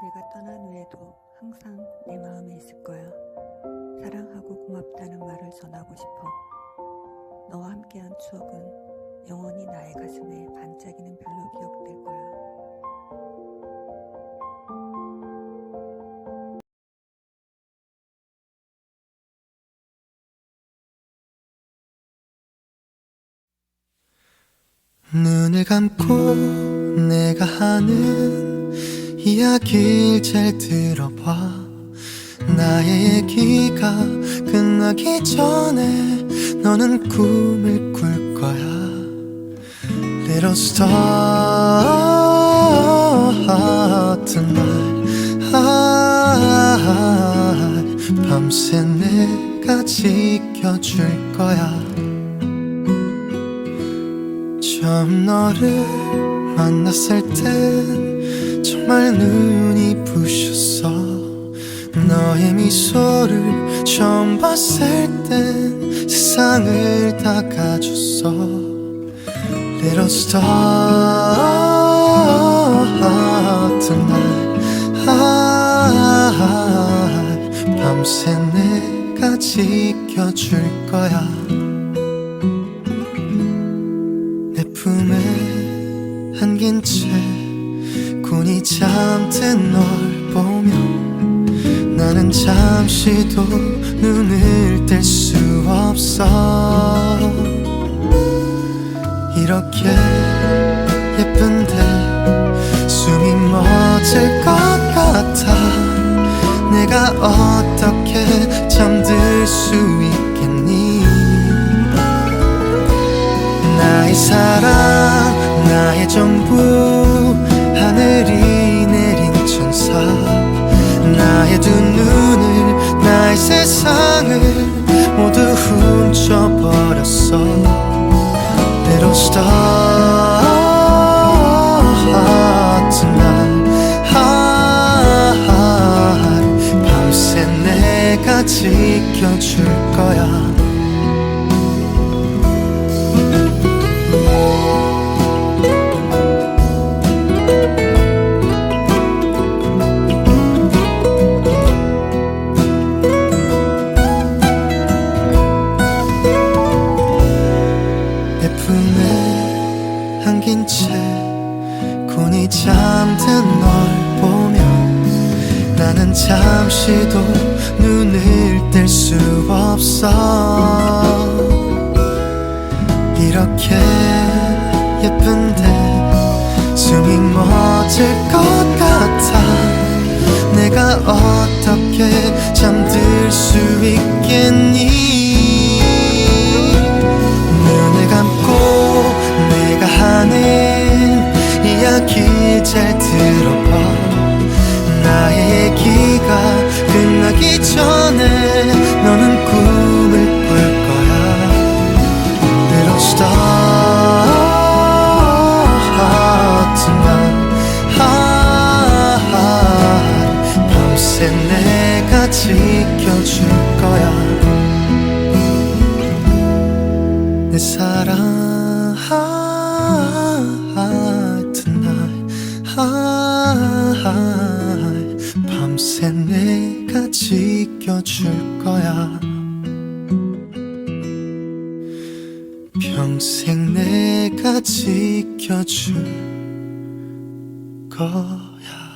내가 떠난 후에도 항상 내 마음에 있을 거야. 사랑하고 고맙다는 말을 전하고 싶어. 너와 함께한 추억은 영원히 나의 가슴에 반짝이는 별로 기억될 거야. 눈을 감고 내가 하는 이야기를 잘 들어봐. 나의 얘기가 끝나기 전에 너는 꿈을 꿀 거야. Little star tonight 밤새 내가 지켜줄 거야. 처음 너를 만났을 땐 정말 눈이 부셨어 너의 미소를 처음 봤을 땐 세상을 다 가졌어. Little star tonight. 밤새 내가 지켜줄 거야. 내 품에 안긴 채 곤히 잠든 널 보며 나는 잠시도 눈을 뗄 수 없어. 이렇게 예쁜데 숨이 멎을 것 같아. 내가 어떻게 잠들 수 있겠니? 나의 사랑 두 눈을 나의 세상을 모두 훔쳐버렸어. Little star tonight 밤새 내가 지켜줄 거야 안긴 채 곤히 잠든 널 보며 나는 잠시도 눈을 뗄 수 없어. 이렇게 잘 들어봐. 나의 얘기가 끝나기 전에 너는 꿈을 꿀 거야. Little star tonight 밤새 내가 지켜줄 거야. 내 사랑 tonight 밤새 내가 지켜줄 거야. 평생 내가 지켜줄 거야